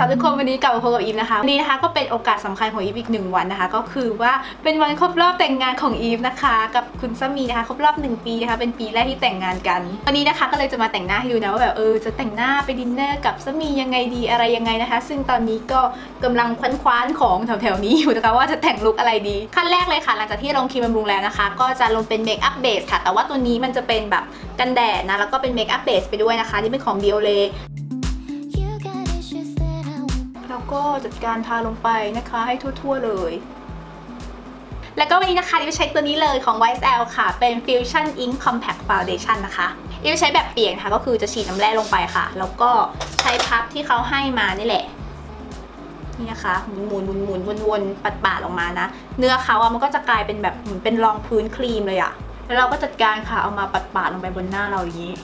สาวทุกคนวันนี้กลับมาพบกับอีฟนะคะวันนี้นะคะก็เป็นโอกาสสำคัญของอีฟอีกหนึ่งวันนะคะ ก็คือว่าเป็นวันครบรอบแต่งงานของอีฟนะคะ กับคุณสามีนะคะครบรอบหนึ่งปีนะคะเป็นปีแรกที่แต่งงานกัน วันนี้นะคะก็เลยจะมาแต่งหน้าให้ดูนะว่าแบบเออจะแต่งหน้าไปดินเนอร์กับสามียังไงดีอะไรยังไงนะคะ ซึ่งตอนนี้ก็กำลังคว้นคว้านของแถวๆนี้อยู่นะคะว่าจะแต่งลุคอะไรดีขั้นแรกเลยค่ะ หลังจากที่ลงครีมบำรุงแล้วนะคะ ก็จะลงเป็นเมคอัพเบสค่ะ แต่ว่าตัวนี้มันจะเป็นแบบกันแดดนะแล้วก็เป็นเมคอัพเบสไปด้วยนะคะที่เป็นของ Biolay แล้ว ก็จัดการทาลงไปนะคะ ให้ทั่วๆเลย แล้วก็วันนี้นะคะดิวใช้ตัวนี้เลยของ YSL ค่ะ เป็น Fusion Ink Compact Foundation นะคะดิวใช้แบบเปียกค่ะก็คือจะฉีดน้ำแร่ลงไปค่ะ แล้วก็ใช้พับที่เขาให้มานี่แหละนี่นะคะหมุนหมุนหมุนหมุนวนวนปัดปาดออกมานะ เนื้อเขาอะมันก็จะกลายเป็นแบบเหมือนเป็นรองพื้นครีมเลยอะแล้วเราก็จัดการค่ะเอามาปัดปาดลงไปบนหน้าเราอย่างนี้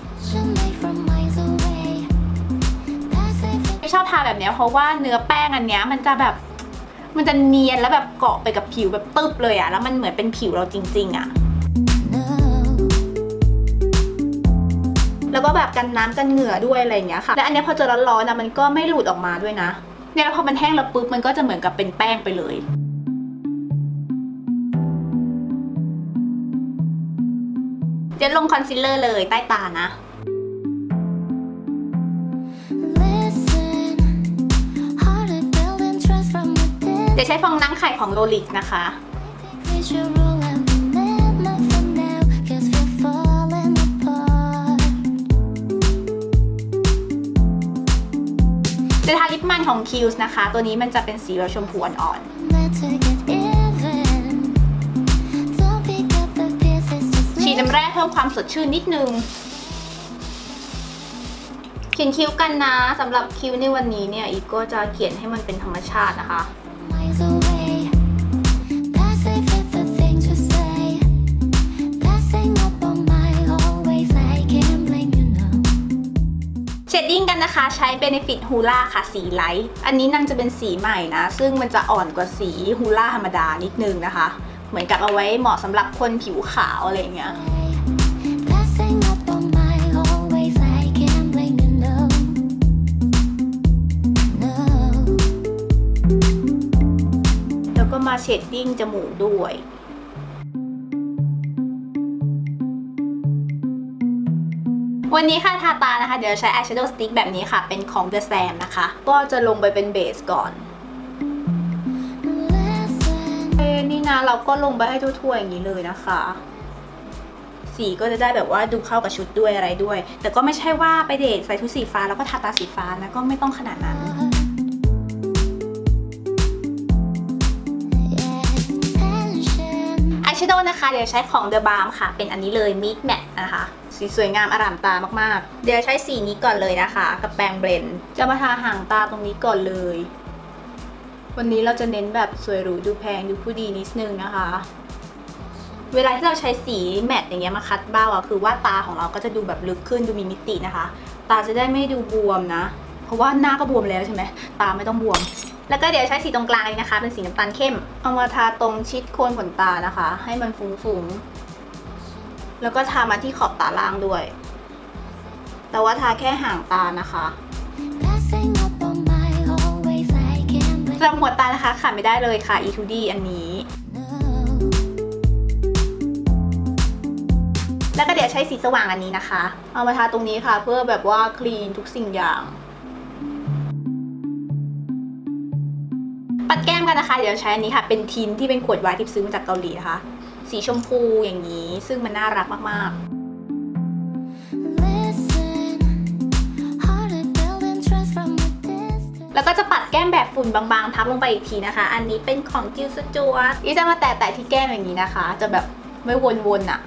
ชอบทาแบบเนี้ยเพราะว่าเนื้อแป้งอันเนี้ยมันจะแบบมันจะเนียนแล้วแบบเกาะไปกับผิวแบบตึบเลยอะแล้วมันเหมือนเป็นผิวเราจริง ๆอะแล้วก็แบบกันน้ำกันเหงื่อด้วยอะไรอย่างเงี้ยค่ะและอันเนี้ยพอเจอร้อนๆนะมันก็ไม่หลุดออกมาด้วยนะเนี่ยแล้วพอมันแห้งแล้วปุ๊บมันก็จะเหมือนกับเป็นแป้งไปเลยเดี๋ยวลงคอนซีลเลอร์เลยใต้ตานะ เดี๋ยวใช้ฟองน้ำไข่ของโรลิกนะคะ จะทาลิปมันของ k i l s นะคะ ตัวนี้มันจะเป็นสีแบบชมพูอ่อนๆฉีดน้ำแร่เพิ่มความสดชื่นนิดนึงเขียนคิ้วกันนะสำหรับคิ้วในวันนี้เนี่ยอีกก็จะเขียนให้มันเป็นธรรมชาตินะคะ ดดิ้งกันนะคะใช้ Benefit Hoola ค่ะ สีไลท์อันนี้นางจะเป็นสีใหม่นะ ซึ่งมันจะอ่อนกว่าสี Hoola ธรรมดานิดนึงนะคะ เหมือนกับเอาไว้เหมาะสำหรับคนผิวขาวอะไรเงี้ยแล้วก็มาเชดดิ้งจมูกด้วย วันนี้ค่ะทาตานะคะ เดี๋ยวใช้ eyeshadow stick แบบนี้ค่ะ เป็นของ The Sam นะคะ ก็จะลงไปเป็นเบสก่อนเอ้นี่นะเราก็ลงไปให้ทั่วๆอย่างนี้เลยนะคะ สีก็จะได้แบบว่าดูเข้ากับชุดด้วยอะไรด้วย แต่ก็ไม่ใช่ว่าไปเดทใส่ชุดสีฟ้าแล้วก็ทาตาสีฟ้านะก็ไม่ต้องขนาดนั้นอายแชโดว์นะคะ เดี๋ยวใช้ของ The Balm ค่ะ เป็นอันนี้เลย Meet Matte นะคะ สีสวยงามอร่ามตามากๆ เดี๋ยวใช้สีนี้ก่อนเลยนะคะ กับแปรงเบรนด์จะมาทาห่างตาตรงนี้ก่อนเลย วันนี้เราจะเน้นแบบสวยหรูดูแพงดูผู้ดีนิดนึงนะคะ เวลาที่เราใช้สีแมตต์อย่างเงี้ยมาคัดเบ้าอะคือว่าตาของเราก็จะดูแบบลึกขึ้นดูมีมิตินะคะ ตาจะได้ไม่ดูบวมนะ เพราะว่าหน้าก็บวมแล้วใช่ไหมตาไม่ต้องบวม แล้วก็เดี๋ยวใช้สีตรงกลางนี้นะคะ เป็นสีน้ำตาลเข้ม เอามาทาตรงชิดโคนขนตานะคะ ให้มันฟุ้งๆ แล้วก็ทามาที่ขอบตาล่างด้วย แต่ว่าทาแค่ห่างตานะคะสำหรับหัวตานะคะขาดไม่ได้เลยค่ะ E2D อันนี้ แล้วก็เดี๋ยวใช้สีสว่างอันนี้นะคะ เอามาทาตรงนี้ค่ะ เพื่อแบบว่าคลีนทุกสิ่งอย่าง ปัดแก้มกันนะคะ เดี๋ยวใช้อันนี้ค่ะ เป็นทินที่เป็นขวดวน์ที่ซื้อมาจากเกาหลีนะคะ สีชมพูอย่างนี้ ซึ่งมันน่ารักมาก ๆแล้วก็จะปัดแก้มแบบฝุ่นบางๆ ทับลงไปอีกทีนะคะ อันนี้เป็นของจิลสจวตอีจะมาแตะๆที่แก้มอย่างนี้นะคะ จะแบบไม่วนๆอะ่ะ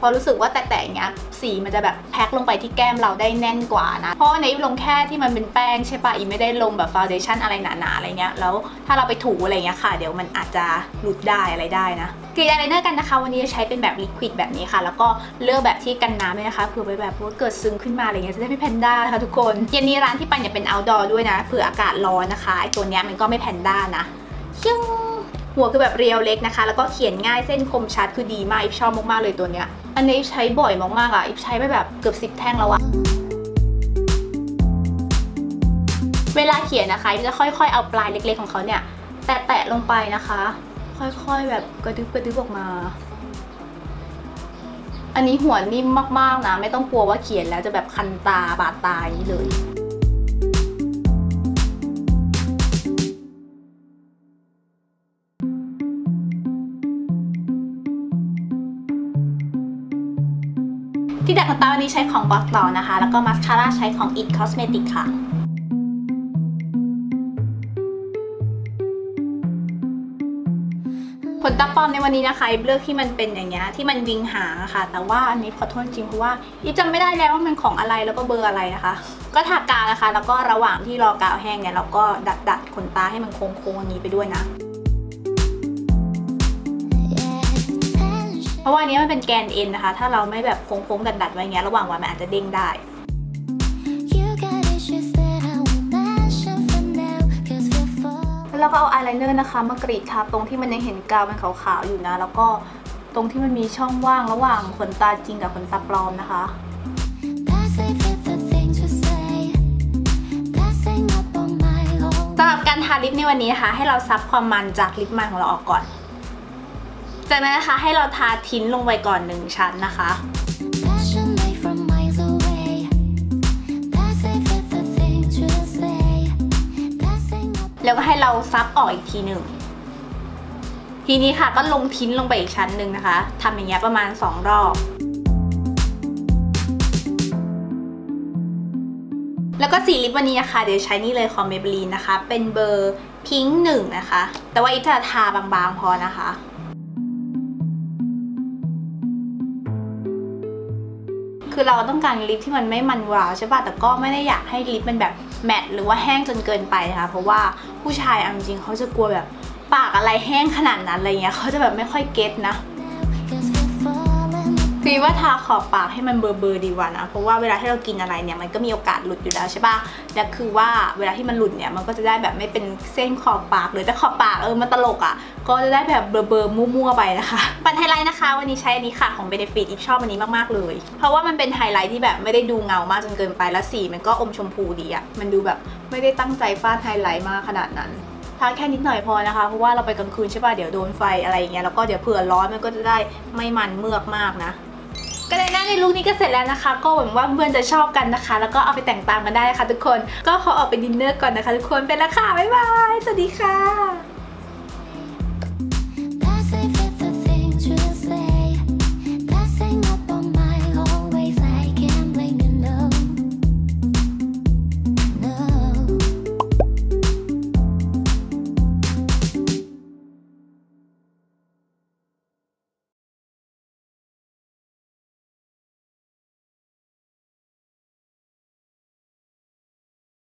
พอรู้สึกว่าแตะๆเงี้ยสีมันจะแบบแพ็คลงไปที่แก้มเราได้แน่นกว่านะ เพราะในลงแค่ที่มันเป็นแป้งใช่ปะอีไม่ได้ลงแบบฟาวเดชั่นอะไรหนาๆอะไรเงี้ยแล้วถ้าเราไปถูอะไรเงี้ยค่ะ เดี๋ยวมันอาจจะหลุดได้อะไรได้นะกรีดอายไลเนอร์กันนะคะ วันนี้จะใช้เป็นแบบลิควิดแบบนี้ค่ะ แล้วก็เลือกแบบที่กันน้ำด้วยนะคะเผื่อไปแบบว่าเกิดซึมขึ้นมาอะไรเงี้ยจะได้ไม่แพนด้านะคะทุกคนเย็นนี้ร้านที่ไปเนี่ยเป็น outdoor ด้วยนะเผื่ออากาศร้อนนะคะไอตัวเนี้ยมันก็ไม่แพนด้านะชิ่งหัวคือแบบเรียวเล็กนะคะ แล้วก็เขียนง่ายเส้นคมชัดคือดีมากอิฟชอบมากๆเลยตัวเนี้ย อันนี้ใช้บ่อยมากๆอะอิฟใช้ไปแบบเกือบสิบแท่งแล้วอะเวลาเขียนนะคะจะค่อยๆเอาปลายเล็กๆของเขาเนี่ย แตะๆลงไปนะคะ ค่อยๆแบบกระดึบกระดึบออกมา อันนี้หัวนิ่มมากๆนะ ไม่ต้องกลัวว่าเขียนแล้วจะแบบคันตาบาดตาอย่างนี้เลย ที่ดัดขนตาวันนี้ใช้ของบอสต่อนะคะ แล้วก็มาสคาร่าใช้ของ It Cosmetic ค่ะขนตาปลอมในวันนี้นะคะเลือกที่มันเป็นอย่างเงี้ยที่มันวิงหางะค่ะ แต่ว่าอันนี้ขอโทษจริงเพราะว่าอีฟจำไม่ได้แล้วว่ามันของอะไรแล้วก็เบอร์อะไรนะคะ ก็ทากาวนะคะ แล้วก็ระหว่างที่รอกาวแห้งเนี่ยเราก็ดัดดัดขนตาให้มันโค้งๆอย่างนี้ไปด้วยนะ เพราะว่าอันนี้มันเป็นแกนเอ็นนะคะ ถ้าเราไม่แบบโค้งๆดัดๆไว้เงี้ยระหว่างวันมันอาจจะเด้งได้ You got issues that I won't mention for now, 'cause we're falling. แล้วเราก็เอาอายไลเนอร์นะคะมากรีดทับตรงที่มันยังเห็นกาวเป็นขาวๆอยู่นะ แล้วก็ตรงที่มันมีช่องว่างระหว่างขนตาจริงกับขนตาปลอมนะคะ Passing with the things we say, passing up on my own. สำหรับการทาลิปในวันนี้นะคะ ให้เราซับความมันจากลิปมันของเราออกก่อน จากนั้นนะคะให้เราทาทิ้นลงไปก่อนหนึ่งชั้นนะคะแล้วก็ให้เราซับออกอีกทีหนึ่ง ทีนี้ค่ะก็ลงทิ้นลงไปอีกชั้นหนึ่งนะคะทำอย่างเงี้ยประมาณ 2 รอบ แล้วก็สีลิปวันนี้นะคะ เดี๋ยวใช้นี่เลยของ Maybelline นะคะ เป็นเบอร์พิงค์หนึ่งนะคะ แต่ว่าอีจะทาบางๆพอนะคะ คือเราต้องการลิปที่มันไม่มันวาวใช่ป่ะแต่ก็ไม่ได้อยากให้ลิปมันแบบแมตต์หรือว่าแห้งจนเกินไปนะคะเพราะว่าผู้ชายเอาจริงเขาจะกลัวแบบปากอะไรแห้งขนาดนั้นอะไรเงี้ยเขาจะแบบไม่ค่อยเก็ตนะ คือว่าทาขอบปากให้มันเบลอๆดีกว่านะ เพราะว่าเวลาที่เรากินอะไรเนี่ยมันก็มีโอกาสหลุดอยู่แล้วใช่ปะแล้วคือว่าเวลาที่มันหลุดเนี่ยมันก็จะได้แบบไม่เป็นเส้นขอบปากเลยแต่ขอบปากเออมันตลกอะ่ะ ก็จะได้แบบเบลอๆมั่วๆไปนะคะปันไฮไลท์นะคะ วันนี้ใช้อันนี้ค่ะของ Benefit อีฟชอบอันนี้มากๆเลย เพราะว่ามันเป็นไฮไลท์ที่แบบไม่ได้ดูเงามากจนเกินไปแล้วสีมันก็อมชมพูดีอะ่ะมันดูแบบไม่ได้ตั้งใจฟาดไฮไลท์มากขนาดนั้นทาแค่นิดหน่อยพอนะคะ เพราะว่าเราไปกลางคืนใช่ป่ะ เดี๋ยวโดนไฟอะไรอย่างเงี้ย แล้วก็เดี๋ยวเผื่อร้อนมันก็จะได้ไม่มันเมือกมากนะ ก็เลยหน้าในลุคนี้ก็เสร็จแล้วนะคะ ก็หวังว่าเพื่อนจะชอบกันนะคะ แล้วก็เอาไปแต่งตามกันได้นะคะ ทุกคน ก็ขอออกไปดินเนอร์ก่อนนะคะ ทุกคนไปแล้วค่ะบ๊ายบายสวัสดีค่ะ